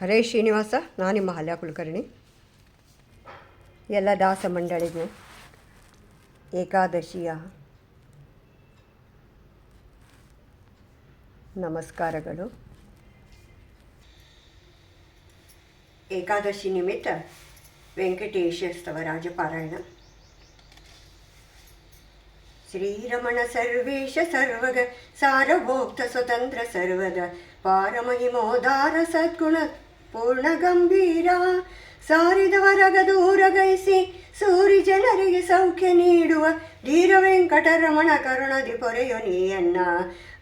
ಹರೇ ಶ್ರೀನಿವಾಸ, ನಾನು ನಿಮ್ಮ ಹಲ್ಯ ಕುಲಕರ್ಣಿ. ಎಲ್ಲ ದಾಸ ಮಂಡಳಿಗೆ, ಏಕಾದಶಿಯ ನಮಸ್ಕಾರಗಳು. ಏಕಾದಶಿ ನಿಮಿತ್ತ ವೆಂಕಟೇಶ ರಾಜಪಾರಾಯಣ. ಪಾರಾಯಣ ಶ್ರೀರಮಣ ಸರ್ವೇಶ ಸರ್ವಗ, ಸಾರಭೋಕ್ತ ಸ್ವತಂತ್ರ ಸರ್ವದ ಪಾರಮಹಿಮೋದಾರ ಸದ್ಗುಣ ಪೂರ್ಣ ಗಂಭೀರ ಸಾರಿದವರಗ ದೂರಗೈಸಿ ಸೂರಿ ಜನರಿಗೆ ಸೌಖ್ಯ ನೀಡುವ ಧೀರ ವೆಂಕಟರಮಣ ಕರುಣದಿ ಪೊರೆಯು ನೀಯನ್ನ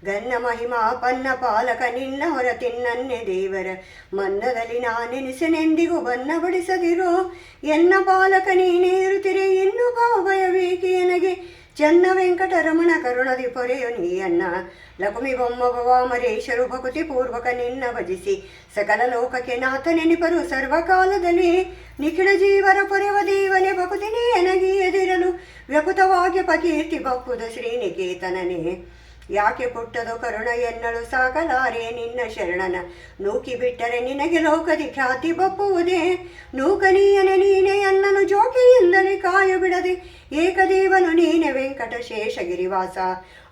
ಗನ್ನ ಮಹಿಮಾ ಪನ್ನ ಪಾಲಕ ನಿನ್ನ ಹೊರ ತಿನ್ನನ್ನೆ ದೇವರ. ಮನ್ನದಲ್ಲಿ ನಾನೆನಿಸನೆಂದಿಗೂ ಬನ್ನ ಬಡಿಸದಿರೋ ಎನ್ನ ಪಾಲಕ ನೀನೇರುತ್ತಿರೆ, ಇನ್ನು ಬಯಬೇಕೆ ನನಗೆ ವೆಂಕಟರಮಣ ಕರುಣದಿ ಪೊರೆಯು ನೀಯನ್ನ ಲಕುಮಿ ಬೊಮ್ಮ ಭವಾಮರೇಶರು ಭಕುತಿ ಪೂರ್ವಕ ನಿನ್ನ ಭಜಿಸಿ ಸಕಲ ಲೋಕಕ್ಕೆ ನಾಥ ನೆನಪರು ಸರ್ವಕಾಲದಲ್ಲಿ ನಿಖಿಳ ಜೀವರ ಪೊರೆವ ದೇವನೆ ಭಕುತಿ ನೀಯನಗಿ ಎದಿರಲು ವ್ಯಕುತವಾಗಿ ಪಕೀರ್ತಿ ಬಪ್ಪುದ ಶ್ರೀನಿಕೇತನನೇ ಯಾಕೆ ಪುಟ್ಟದು ಕರುಣ ಎನ್ನಳು ಸಾಕಲಾರೆ ನಿನ್ನ ಶರಣನ ನೂಕಿ ಬಿಟ್ಟರೆ ನಿನಗೆ ಲೋಕದಿ ಖ್ಯಾತಿ ಬಪ್ಪುವುದೇ ನೂಕನೀಯನ ನೀನೆ ಅನ್ನನು ಏಕದೇವನು ನೀನೆ ವೆಂಕಟ ಶೇಷಗಿರಿವಾಸ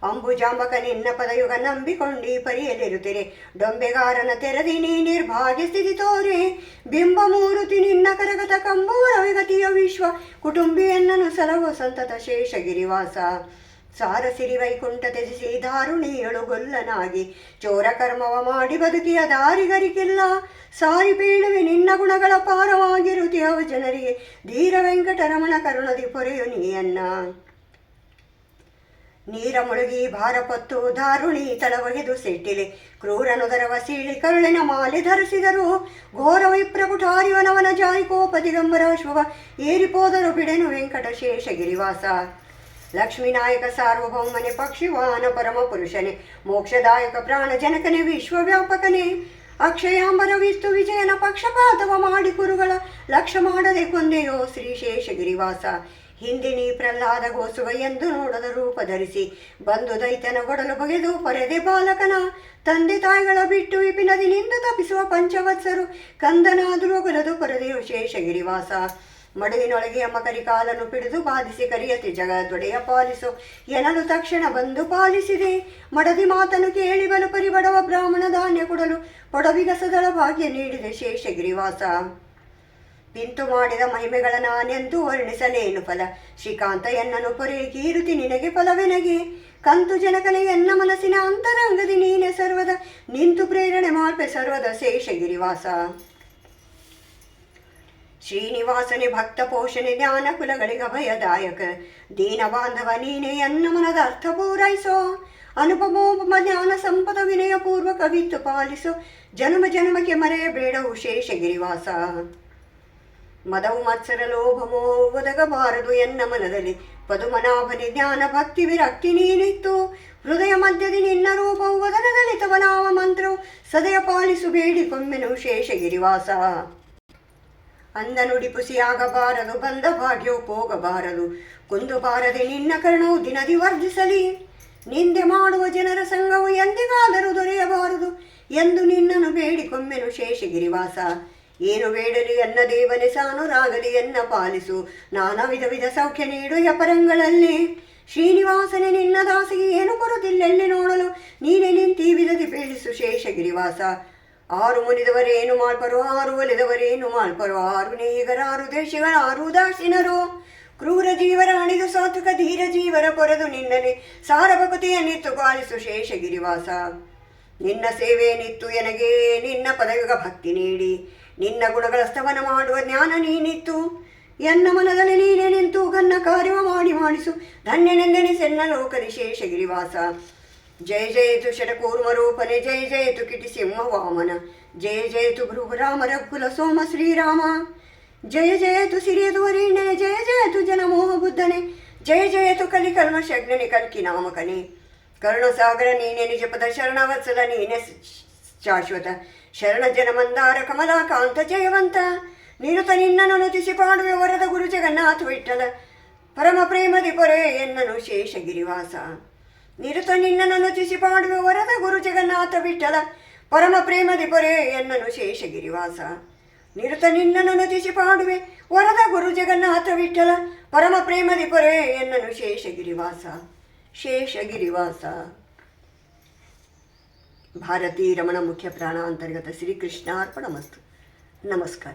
ಅಂಬುಜಾಂಬಕ ನಿನ್ನ ಪದಯುಗ ನಂಬಿಕೊಂಡಿ ಪರಿಯಲಿರುತ್ತಿರೆ ಡೊಂಬೆಗಾರನ ತೆರದಿ ನೀ ನಿರ್ಭಾಗ್ಯ ಸ್ಥಿತಿ ತೋರೆ. ಬಿಂಬ ಮೂರುತಿ ನಿನ್ನ ಕರಗತ ಕಂಬೂರ ವಿಗತಿಯ ವಿಶ್ವ. ಕುಟುಂಬಿಯನ್ನನು ಸಲವು ಸಂತತ ಶೇಷಗಿರಿವಾಸ. ಸಾರಸಿರಿ ವೈಕುಂಠ ತ್ಯಜಿಸಿ ದಾರುಣಿಯಳು ಗೊಲ್ಲನಾಗಿ ಚೋರ ಕರ್ಮವ ಮಾಡಿ ಬದುಕಿಯ ದಾರಿಗರಿಕಿಲ್ಲ ಸಾರಿ ಬೀಳುವೆ ನಿನ್ನ ಗುಣಗಳ ಪಾರವಾಗಿರುತ್ತೀಯವ ಜನರಿಗೆ. ಧೀರ ವೆಂಕಟರಮಣ ಕರುಣದಿ ಪೊರೆಯು ನೀಯನ್ನ. ನೀರ ಮುಳುಗಿ ಭಾರಪತ್ತು ದಾರುಣಿ ತಳವಹಿದು ಸೆಟ್ಟಿಲೆ. ಕ್ರೂರನುದರವ ಸೀಳಿ ಕರುಳಿನ ಮಾಲೆ ಧರಿಸಿದರು. ಘೋರ ವಿಪ್ರಕುಟಾರಿವನವನ ಜಾರಿ ಕೋಪ ದಿಗಂಬರ ಶುಭ ಏರಿಪೋದರು ಬಿಡೆನು ವೆಂಕಟ ಶೇಷಗಿರಿವಾಸ ಲಕ್ಷ್ಮೀನಾಯಕ ಸಾರ್ವಭೌಮನೆ ಪಕ್ಷಿವಾನ ಪರಮ ಪುರುಷನೇ ಮೋಕ್ಷದಾಯಕ ಪ್ರಾಣ ಜನಕನೇ ವಿಶ್ವವ್ಯಾಪಕನೇ. ಅಕ್ಷಯಾಂಬರ ವಿಸ್ತು ವಿಜಯನ ಪಕ್ಷಪಾತವ ಮಾಡಿ ಕುರುಗಳ ಲಕ್ಷ ಮಾಡದೆ ಕೊಂದೆಯೋ ಶ್ರೀ ಶೇಷಗಿರಿವಾಸ ಹಿಂದಿನಿ ಪ್ರಹ್ಲಾದ ಗೋಸುವ ಎಂದು ನೋಡದ ರೂಪ ಧರಿಸಿ ಬಂದು ದೈತ್ಯನ ಒಡಲು ಬಗೆದು ಪರೆದೆ ಬಾಲಕನ. ತಂದೆ ತಾಯಿಗಳ ಬಿಟ್ಟು ವಿಪಿನದಿನಿಂದ ತಪ್ಪಿಸುವ ಪಂಚವತ್ಸರು ಕಂದನಾದರೂ ಒಗಲದು ಪರದೆಯು ಶೇಷಗಿರಿವಾಸ. ಮಡುವಿನೊಳಗೆ ಅಮ್ಮ ಕರಿಕಾಲನ್ನು ಪಿಡಿದು ಬಾಧಿಸಿ ಕರಿಯತಿ ಜಗದೊಡೆಯ ಪಾಲಿಸು. ಎನಲು ತಕ್ಷಣ ಬಂದು ಪಾಲಿಸಿದೆ. ಮಡದಿ ಮಾತನ್ನು ಕೇಳಿ ಬಲು ಪರಿಬಡವ ಬ್ರಾಹ್ಮಣ ಧಾನ್ಯ ಕೊಡಲು ಪೊಡವಿಗಸದಳ ಭಾಗ್ಯ ನೀಡಿದೆ ಶೇಷಗಿರಿವಾಸ ಪಿಂತು ಮಾಡಿದ ಮಹಿಮೆಗಳ ನಾನೆಂದು ವರ್ಣಿಸಲೇನು ಫಲ? ಶ್ರೀಕಾಂತ ಎನ್ನನು ಪೊರೆ ಕೀರುತಿ ನಿನಗೆ ಫಲವೆನಗೆ? ಕಂತು ಜನಕನೆ ಎನ್ನ ಮನಸ್ಸಿನ ಅಂತರಂಗದಿ ನೀನೆ ಸರ್ವದ? ನಿಂತು ಪ್ರೇರಣೆ ಮಾಡ್ಪೆ ಸರ್ವದ ಶೇಷಗಿರಿವಾಸ ಶ್ರೀನಿವಾಸನೆ ಭಕ್ತ ಪೋಷಣೆ ಜ್ಞಾನ ಕುಲಗಳಿಗೆ ಭಯದಾಯಕ ದೀನ ಬಾಂಧವ ನೀನೆ ಎನ್ನ ಮನದ ಅರ್ಥ ಪೂರೈಸೋ. ಅನುಪಮೋಪಮ ಜ್ಞಾನ ಸಂಪದ ವಿನಯ ಪೂರ್ವ ಕವಿತ್ತು ಪಾಲಿಸು. ಜನ್ಮ ಜನ್ಮಕ್ಕೆ ಮರೆಯಬೇಡವು ಶೇಷಗಿರಿವಾಸ ಮದವು ಮತ್ಸರ ಲೋಭಮೋ ಒದಗಬಾರದು ಎನ್ನ ಮನದಲ್ಲಿ. ಪದುಮನಾಭನಿ ಜ್ಞಾನ ಭಕ್ತಿ ವಿರಕ್ತಿ ನೀನಿತ್ತು. ಹೃದಯ ಮಧ್ಯದಿ ನಿನ್ನ ರೂಪವು ವದನದಲ್ಲಿ ತವನಾವ ಮಂತ್ರವು. ಸದಯ ಪಾಲಿಸು ಬೇಡಿಕೊಮ್ಮೆನು ಶೇಷಗಿರಿವಾಸ ಅಂದ ನುಡಿ ಪುಸಿಯಾಗಬಾರದು ಬಂದ ಭಾಗ್ಯವು ಹೋಗಬಾರದು ಕುಂದು ಬಾರದೆ ನಿನ್ನ ಕರ್ಣವು ದಿನದಿ ವರ್ಧಿಸಲಿ ನಿಂದೆ ಮಾಡುವ ಜನರ ಸಂಘವು ಎಂದಿಗಾದರೂ ದೊರೆಯಬಾರದು ಎಂದು ನಿನ್ನನ್ನು ಬೇಡಿಕೊಮ್ಮೆನು ಶೇಷಗಿರಿವಾಸ. ಏನು ಬೇಡಲಿ ಎನ್ನ ಸಾನು ರಾಗಲಿ ಎನ್ನ ಪಾಲಿಸು. ನಾನಾ ವಿಧ ವಿಧ ಸೌಖ್ಯ ನೀಡು ಯಪರಂಗಳಲ್ಲಿ ಶ್ರೀನಿವಾಸನೆ, ನಿನ್ನ ದಾಸಿಗೆ ಏನು ಕೊರುತ್ತಿಲ್ಲೆಲ್ಲಿ ನೋಡಲು? ನೀನೆ ನಿಂತಿ ವಿಧದಿ ಬೇಡಿಸು ಶೇಷಗಿರಿವಾಸ. ಆರು ಮುನಿದವರೇನು ಮಾಡ್ಪರು ಆರು ಒಲಿದವರೇನು ಮಾಡ್ಪರು ಆರು ನೇಹಿಗರಾರು ಆರು ದಾಸಿನರು. ಕ್ರೂರ ಜೀವರ ಹಣಿದು ಸಾತ್ವಿಕ ಧೀರ ಜೀವರ ಪೊರೆದು ನಿನ್ನನೆ ಸಾರಭಕತೆಯ ನಿತ್ತು ಪಾಲಿಸು ಶೇಷಗಿರಿವಾಸ ನಿನ್ನ ಸೇವೆ ನಿತ್ತು ಎನಗೆ ನಿನ್ನ ಪದಯುಗ ಭಕ್ತಿ ನೀಡಿ. ನಿನ್ನ ಗುಣಗಳ ಸ್ತವನ ಮಾಡುವ ಜ್ಞಾನ ನೀನಿತ್ತು. ಎನ್ನ ಮನದಲ್ಲಿ ನೀನೆ ನಿಂತು ಗನ್ನ ಕಾರ್ಯವ ಮಾಡಿ ಮಾಡಿಸು. ಧನ್ಯನೆಂದೆನಿಸೆನ್ನ ಲೋಕದಿ ಶೇಷಗಿರಿವಾಸ ಜಯ ಜಯತು ಷಟಕೂರ್ಮ ರೂಪನೆ ಜಯ ಜಯತು ಕಿಟಿ ಸಿಂಹ ವಾಮನ ಜಯ ಜಯತು ಭೃಗುರಾಮ ರಘುಕುಲ ಸೋಮ ಶ್ರೀರಾಮ ಜಯ ಜಯತು ಸಿರಿಯದು ವರೀಣನೆ ಜಯ ಜಯತು ಜನಮೋಹ ಬುದ್ಧನೆ ಜಯ ಜಯತು ಕಲಿ ಕಲ್ಮಶಗ್ನನೆ ಕಲ್ಕಿ ನಾಮಕನೆ ಕರುಣಸಾಗರ ನೀನೆ ನಿಜ ಪದ ಶರಣವತ್ಸಲ ನೀನೆ ಶಾಶ್ವತ ಶರಣ ಜನ ಮಂದಾರ ಕಮಲಾಕಾಂತ ಜಯವಂತ ನಿರುತ ನಿನ್ನನ್ನು ನುತಿಸಿ ಪಾಡುವೆ ವರದ ಗುರು ಜಗನ್ನಾಥ ವಿಠಲ ಪರಮ ಪ್ರೇಮದಿ ಪೊರೆ ಎನ್ನನು ಶೇಷಗಿರಿವಾಸ ನಿರುತ ನಿನ್ನನ್ನು ಚಿಸಿ ಪಾಡುವೆ ವರದ ಗುರು ಜಗನ್ನಾಥ ವಿಠಲ. ಪರಮ ಪ್ರೇಮದಿ ಪೊರೆ ಎನ್ನನು ಶೇಷಗಿರಿವಾಸ. ನಿರುತ ನಿನ್ನನ್ನು ಚಿಸಿ ಪಾಡುವೆ ವರದ ಗುರು ಜಗನ್ನಾಥ ವಿಠಲ. ಪರಮ ಪ್ರೇಮದಿ ಪೊರೆ ಎನ್ನನು ಶೇಷಗಿರಿವಾಸ. ಶೇಷಗಿರಿವಾಸ. ಭಾರತೀ ರಮಣ ಮುಖ್ಯ ಪ್ರಾಣ ಅಂತರ್ಗತ ಶ್ರೀಕೃಷ್ಣಾರ್ಪಣ ಮಸ್ತು. ನಮಸ್ಕಾರ.